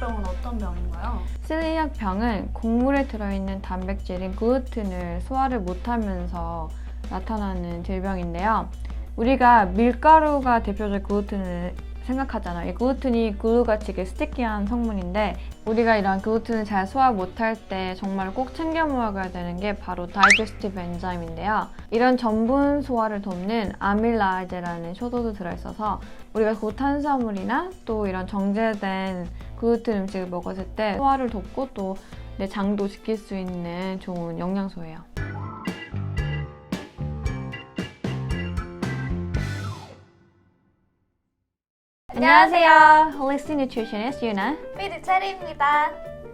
셀리악병은 어떤 병인가요? 실리악 병은 곡물에 들어있는 단백질인 글루텐을 소화를 못하면서 나타나는 질병인데요. 우리가 밀가루가 대표적 글루텐을 생각하잖아요. 이 글루텐이 글루같이 스티키한 성분인데 우리가 이런 글루텐을 잘 소화 못할 때 정말 꼭 챙겨 먹어야 되는 게 바로 다이제스티브 엔자임인데요. 이런 전분 소화를 돕는 아밀라이제라는 효소도 들어있어서 우리가 고탄수화물이나 또 이런 정제된 글루텐 음식을 먹었을 때 소화를 돕고 또 내 장도 지킬 수 있는 좋은 영양소예요. 안녕하세요. 홀리스틱 뉴트리셔니스트 유나. 피디 체리입니다.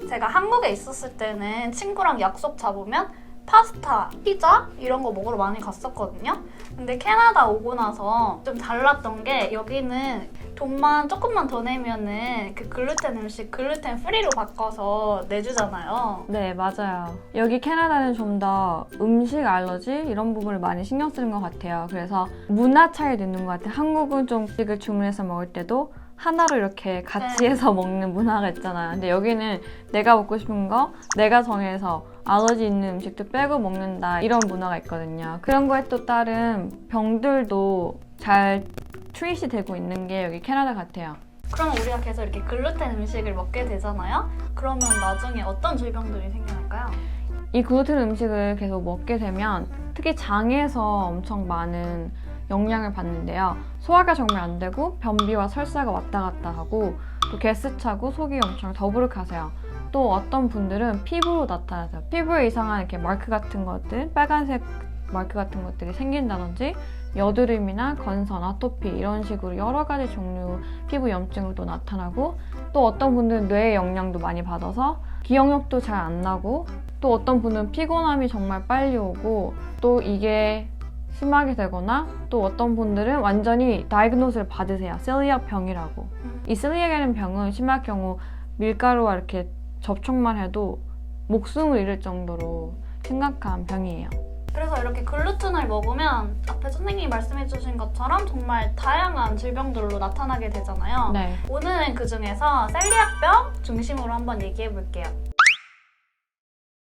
제가 한국에 있었을 때는 친구랑 약속 잡으면 파스타, 피자 이런 거 먹으러 많이 갔었거든요. 근데 캐나다 오고 나서 좀 달랐던 게 여기는 돈만 조금만 더 내면은 그 글루텐 음식 글루텐 프리로 바꿔서 내주잖아요. 네, 맞아요. 여기 캐나다는 좀 더 음식 알러지 이런 부분을 많이 신경 쓰는 것 같아요. 그래서 문화 차이도 있는 것 같아요. 한국은 좀 음식을 주문해서 먹을 때도 하나로 이렇게 같이 네. 해서 먹는 문화가 있잖아요. 근데 여기는 내가 먹고 싶은 거 내가 정해서 알러지 있는 음식도 빼고 먹는다 이런 문화가 있거든요. 그런 거에 또 따른 병들도 잘 트윗이 되고 있는 게 여기 캐나다 같아요. 그러면 우리가 계속 이렇게 글루텐 음식을 먹게 되잖아요. 그러면 나중에 어떤 질병들이 생겨날까요? 이 글루텐 음식을 계속 먹게 되면 특히 장에서 엄청 많은 영향을 받는데요. 소화가 정말 안 되고 변비와 설사가 왔다 갔다 하고 또 가스 차고 속이 엄청 더부룩하세요. 또 어떤 분들은 피부로 나타나세요. 피부에 이상한 이렇게 마크 같은 것들, 빨간색 마크 같은 것들이 생긴다든지 여드름이나 건선, 아토피 이런 식으로 여러 가지 종류 피부 염증으로도 나타나고 또 어떤 분들은 뇌의 영향도 많이 받아서 기억력도 잘 안 나고 또 어떤 분은 피곤함이 정말 빨리 오고 또 이게 심하게 되거나 또 어떤 분들은 완전히 다이그노스를 받으세요. 셀리악 병이라고. 이 셀리악이라는 병은 심할 경우 밀가루와 이렇게 접촉만 해도 목숨을 잃을 정도로 심각한 병이에요. 그래서 이렇게 글루텐을 먹으면 앞에 선생님이 말씀해주신 것처럼 정말 다양한 질병들로 나타나게 되잖아요. 네. 오늘은 그 중에서 셀리악병 중심으로 한번 얘기해 볼게요.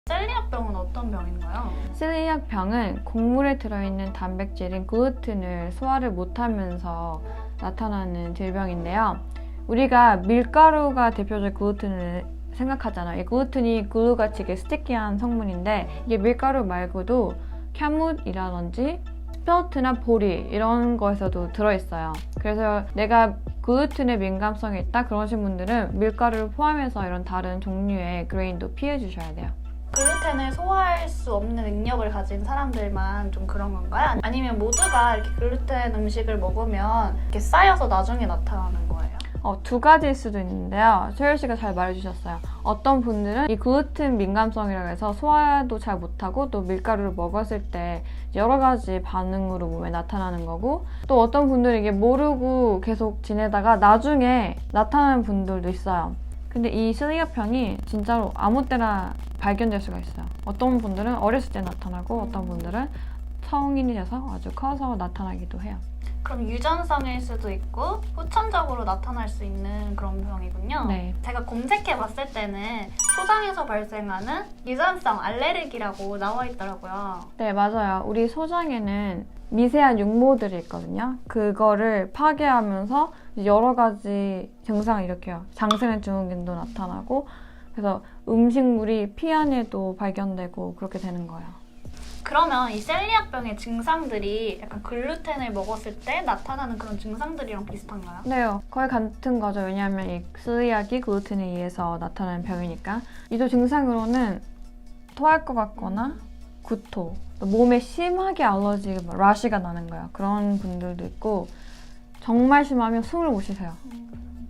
셀리악병은 어떤 병인가요? 셀리악 병은 곡물에 들어있는 단백질인 글루텐을 소화를 못하면서 나타나는 질병인데요. 우리가 밀가루가 대표적 글루텐을 생각하잖아요. 이 글루텐이 글루같이 이렇게 스티키한 성분인데 이게 밀가루 말고도 캐묻이라든지 스펠트나 보리 이런 거에서도 들어있어요. 그래서 내가 글루텐에 민감성이 있다 그러신 분들은 밀가루를 포함해서 이런 다른 종류의 그레인도 피해 주셔야 돼요. 글루텐을 소화할 수 없는 능력을 가진 사람들만 좀 그런 건가요? 아니면 모두가 이렇게 글루텐 음식을 먹으면 이렇게 쌓여서 나중에 나타나는 거예요? 어, 두 가지일 수도 있는데요. 최열 씨가 잘 말해주셨어요. 어떤 분들은 이 글루텐 민감성이라고 해서 소화도 잘 못하고 또 밀가루를 먹었을 때 여러 가지 반응으로 몸에 나타나는 거고 또 어떤 분들은 이게 모르고 계속 지내다가 나중에 나타나는 분들도 있어요. 근데 이 슬리아병이 진짜로 아무 때나 발견될 수가 있어요. 어떤 분들은 어렸을 때 나타나고 어떤 분들은 성인이 돼서 아주 커서 나타나기도 해요. 그럼 유전성일 수도 있고 후천적으로 나타날 수 있는 그런 병이군요. 네. 제가 검색해 봤을 때는 소장에서 발생하는 유전성 알레르기라고 나와 있더라고요. 네, 맞아요. 우리 소장에는 미세한 육모들이 있거든요. 그거를 파괴하면서 여러 가지 증상을 일으켜요. 장생의 증후군도 나타나고, 그래서 음식물이 피 안에도 발견되고 그렇게 되는 거예요. 그러면 이 셀리악병의 증상들이 약간 글루텐을 먹었을 때 나타나는 그런 증상들이랑 비슷한가요? 네요. 거의 같은 거죠. 왜냐하면 이 슬리악이 글루텐에 의해서 나타나는 병이니까. 이도 증상으로는 토할 것 같거나 구토, 또 몸에 심하게 알러지, 뭐 라시가 나는 거예요. 그런 분들도 있고 정말 심하면 숨을 못 쉬세요.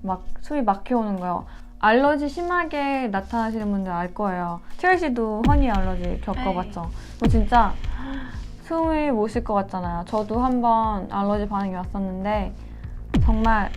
막 숨이 막혀오는 거예요. 알러지 심하게 나타나시는 분들 알 거예요. 채열 씨도 허니 알러지 겪어봤죠? 뭐 진짜 숨을 못 쉴 것 같잖아요. 저도 한번 알러지 반응이 왔었는데 정말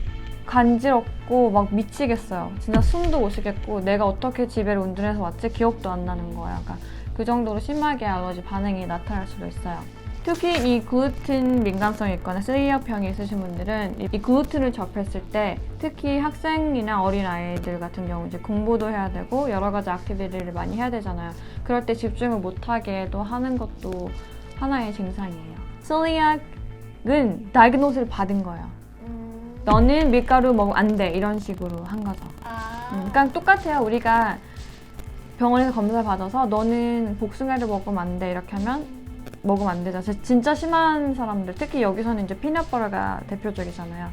간지럽고 막 미치겠어요. 진짜 숨도 못 쉬겠고 내가 어떻게 집에를 운전해서 왔지 기억도 안 나는 거예요. 약간 그 정도로 심하게 알러지 반응이 나타날 수도 있어요. 특히 이 글루텐 민감성이 있거나 셀리악병이 있으신 분들은 이- 이 글루텐을 접했을 때 특히 학생이나 어린 아이들 같은 경우 이제 공부도 해야 되고 여러 가지 액티비티를 많이 해야 되잖아요. 그럴 때 집중을 못하게 또 하는 것도 하나의 증상이에요. 셀리악은 다이그노스를 받은 거예요. 음. 너는 밀가루 먹으면 안 돼. 이런 식으로 한 거죠. 아. 음, 그러니까 똑같아요. 우리가 병원에서 검사 받아서 너는 복숭아를 먹으면 안 돼. 이렇게 하면 먹으면 안. 진- 진짜 심한 사람들, 특히 여기서는 이제 피넛버터가 대표적이잖아요.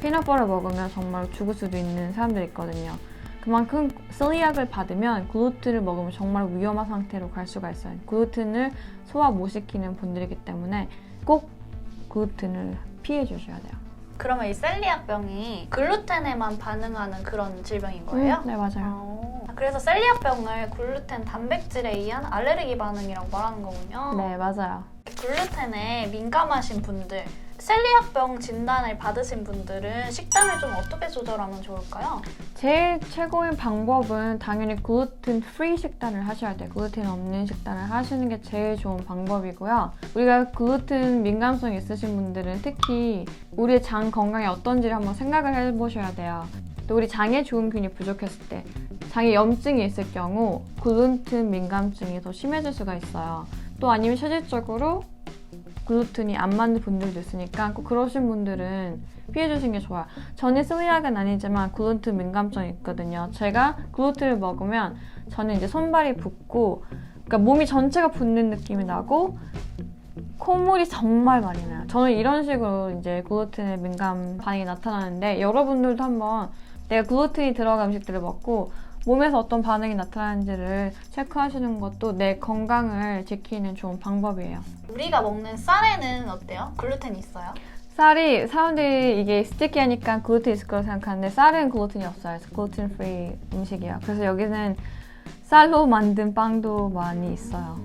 피넛버터 먹으면 정말 죽을 수도 있는 사람들이 있거든요. 그만큼 셀리악을 받으면 글루텐을 먹으면 정말 위험한 상태로 갈 수가 있어요. 글루텐을 소화 못 시키는 분들이기 때문에 꼭 글루텐을 피해 주셔야 돼요. 그러면 이 셀리악병이 글루텐에만 반응하는 그런 질병인 거예요? 음, 네, 맞아요. 어. 그래서 셀리악병을 글루텐 단백질에 의한 알레르기 반응이라고 말하는 거군요. 네, 맞아요. 글루텐에 민감하신 분들, 셀리악병 진단을 받으신 분들은 식단을 좀 어떻게 조절하면 좋을까요? 제일 최고인 방법은 당연히 글루텐 프리 식단을 하셔야 돼요. 글루텐 없는 식단을 하시는 게 제일 좋은 방법이고요. 우리가 글루텐 민감성 있으신 분들은 특히 우리의 장 건강이 어떤지를 한번 생각을 해보셔야 돼요. 또 우리 장에 좋은 균이 부족했을 때 장에 염증이 있을 경우 글루텐 민감증이 더 심해질 수가 있어요. 또 아니면 실질적으로 글루텐이 안 맞는 분들도 있으니까 꼭 그러신 분들은 피해 주시는 게 좋아요. 저는 셀리악은 아니지만 글루텐 민감증이 있거든요. 제가 글루텐을 먹으면 저는 이제 손발이 붓고 그러니까 몸이 전체가 붓는 느낌이 나고 콧물이 정말 많이 나요. 저는 이런 식으로 이제 글루텐에 민감 반응이 나타나는데 여러분들도 한번 내가 글루텐이 들어간 음식들을 먹고 몸에서 어떤 반응이 나타나는지를 체크하시는 것도 내 건강을 지키는 좋은 방법이에요. 우리가 먹는 쌀에는 어때요? 글루텐 있어요? 쌀이 사람들이 이게 스티키하니까 글루텐 있을 거라고 생각하는데 쌀은 글루텐이 없어요. 글루텐 프리 음식이에요. 그래서 여기는 쌀로 만든 빵도 많이 있어요.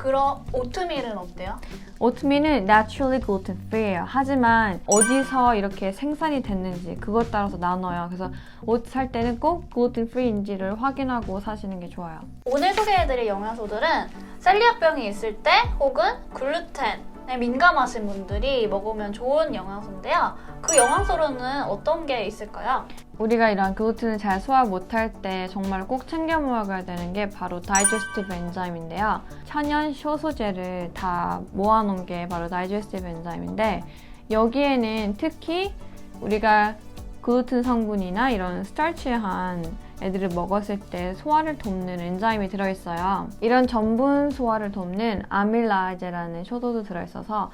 그럼 오트밀은 어때요? 오트밀은 naturally gluten free예요. 하지만 어디서 이렇게 생산이 됐는지 그것 따라서 나눠요. 그래서 옷 살 때는 꼭 gluten free인지를 확인하고 사시는 게 좋아요. 오늘 소개해드릴 영양소들은 셀리악병이 있을 때 혹은 글루텐에 민감하신 분들이 먹으면 좋은 영양소인데요. 그 영양소로는 어떤 게 있을까요? 우리가 이런 글루텐을 잘 소화 못할 때 정말 꼭 챙겨 먹어야 되는 게 바로 다이제스티브 엔자임인데요. 천연 효소제를 다 모아놓은 게 바로 다이제스티브 엔자임인데 여기에는 특히 우리가 글루텐 성분이나 이런 스타치한 애들을 먹었을 때 소화를 돕는 엔자임이 들어있어요. 이런 전분 소화를 돕는 아밀라제라는 효소도 들어있어서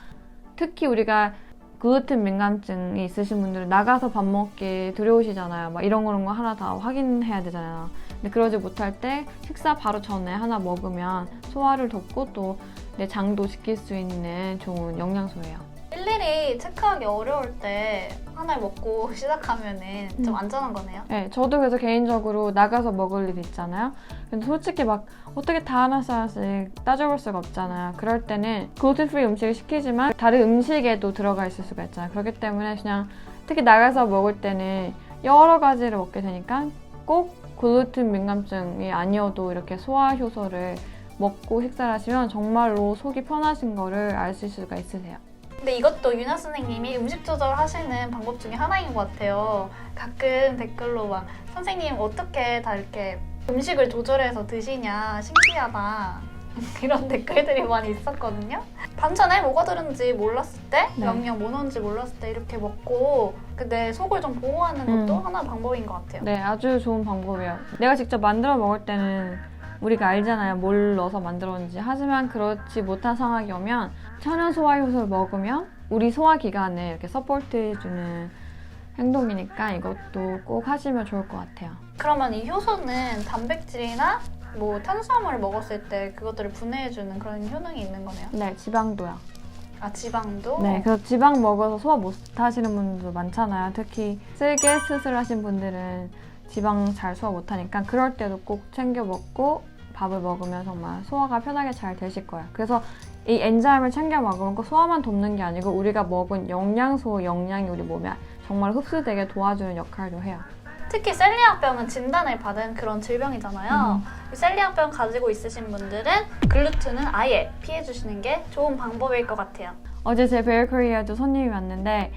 특히 우리가 글루텐 민감증이 있으신 분들은 나가서 밥 먹기 두려우시잖아요. 막 이런 그런 거 하나 다 확인해야 되잖아요. 근데 그러지 못할 때 식사 바로 전에 하나 먹으면 소화를 돕고 또 내 장도 지킬 수 있는 좋은 영양소예요. 일일이 체크하기 어려울 때 하나를 먹고 시작하면은 좀 음. 안전한 거네요. 네, 저도 그래서 개인적으로 나가서 먹을 일 있잖아요. 근데 솔직히 막 어떻게 다 하나씩 하나씩 따져볼 수가 없잖아요. 그럴 때는 글루텐 프리 음식을 시키지만 다른 음식에도 들어가 있을 수가 있잖아요. 그렇기 때문에 그냥 특히 나가서 먹을 때는 여러 가지를 먹게 되니까 꼭 글루텐 민감증이 아니어도 이렇게 소화 효소를 먹고 식사를 하시면 정말로 속이 편하신 거를 알 수 있을 수가 있으세요. 근데 이것도 윤아 선생님이 음식 조절하시는 방법 중에 하나인 것 같아요. 가끔 댓글로 막 선생님 어떻게 다 이렇게 음식을 조절해서 드시냐 신기하다 이런 댓글들이 많이 있었거든요. 반찬에 뭐가 들은지 몰랐을 때 네. 영양 뭐 넣은지 몰랐을 때 이렇게 먹고 내 속을 좀 보호하는 것도 음. 하나 방법인 것 같아요. 네, 아주 좋은 방법이에요. 내가 직접 만들어 먹을 때는 우리가 알잖아요. 뭘 넣어서 만들었는지. 하지만 그렇지 못한 상황이 오면 천연 소화 효소를 먹으면 우리 소화 기관을 이렇게 서포트해주는 행동이니까 이것도 꼭 하시면 좋을 것 같아요. 그러면 이 효소는 단백질이나 뭐 탄수화물을 먹었을 때 그것들을 분해해주는 그런 효능이 있는 거네요. 네, 지방도요. 아 지방도? 네, 그래서 지방 먹어서 소화 못 하시는 분들도 많잖아요. 특히 쓸개 수술하신 분들은 지방 잘 소화 못 하니까 그럴 때도 꼭 챙겨 먹고 밥을 먹으면 정말 소화가 편하게 잘 되실 거예요. 그래서 이 엔자임을 챙겨 먹으면 꼭 소화만 돕는 게 아니고 우리가 먹은 영양소, 영양이 우리 몸에 정말 흡수되게 도와주는 역할도 해요. 특히 셀리악병은 진단을 받은 그런 질병이잖아요. 이 셀리악병 가지고 있으신 분들은 글루텐은 아예 피해 주시는 게 좋은 방법일 것 같아요. 어제 제 베이커리에도 손님이 왔는데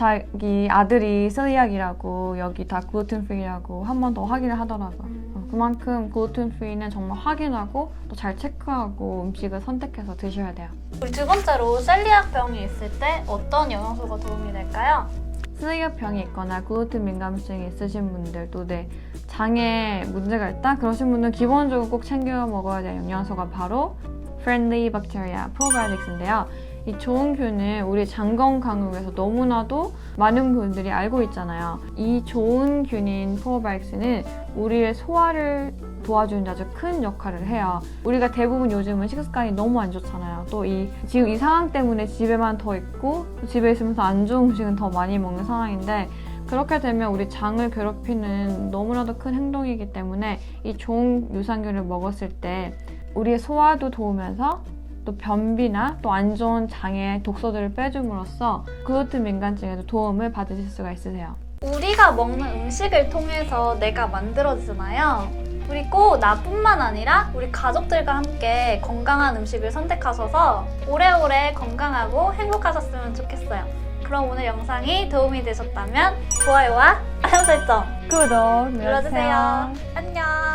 자기 아들이 셀리악이라고 여기 다 글루텐 프리라고 한 번 더 확인을 하더라고요. 음. 어, 그만큼 글루텐 프리는 정말 확인하고 또 잘 체크하고 음식을 선택해서 드셔야 돼요. 우리 두 번째로 셀리악 병이 있을 때 어떤 영양소가 도움이 될까요? 스리역병이 있거나 글루텐 민감증이 있으신 분들도 네 장에 문제가 있다 그러신 분은 기본적으로 꼭 챙겨 먹어야 될 영양소가 바로 friendly bacteria probiotics인데요. 이 좋은 균은 우리 장 건강을 위해서 너무나도 많은 분들이 알고 있잖아요. 이 좋은 균인 프로바이오틱스는 우리의 소화를 도와주는 아주 큰 역할을 해요. 우리가 대부분 요즘은 식습관이 너무 안 좋잖아요. 또 이 지금 이 상황 때문에 집에만 더 있고 또 집에 있으면서 안 좋은 음식은 더 많이 먹는 상황인데 그렇게 되면 우리 장을 괴롭히는 너무나도 큰 행동이기 때문에 이 좋은 유산균을 먹었을 때 우리의 소화도 도우면서 또 변비나 또 안 좋은 장의 독소들을 빼줌으로써 글루텐 민감증에도 도움을 받으실 수가 있으세요. 우리가 먹는 음식을 통해서 내가 만들어지잖아요. 우리 꼭 나뿐만 아니라 우리 가족들과 함께 건강한 음식을 선택하셔서 오래오래 건강하고 행복하셨으면 좋겠어요. 그럼 오늘 영상이 도움이 되셨다면 좋아요와 알람 설정 구독 눌러주세요. 안녕.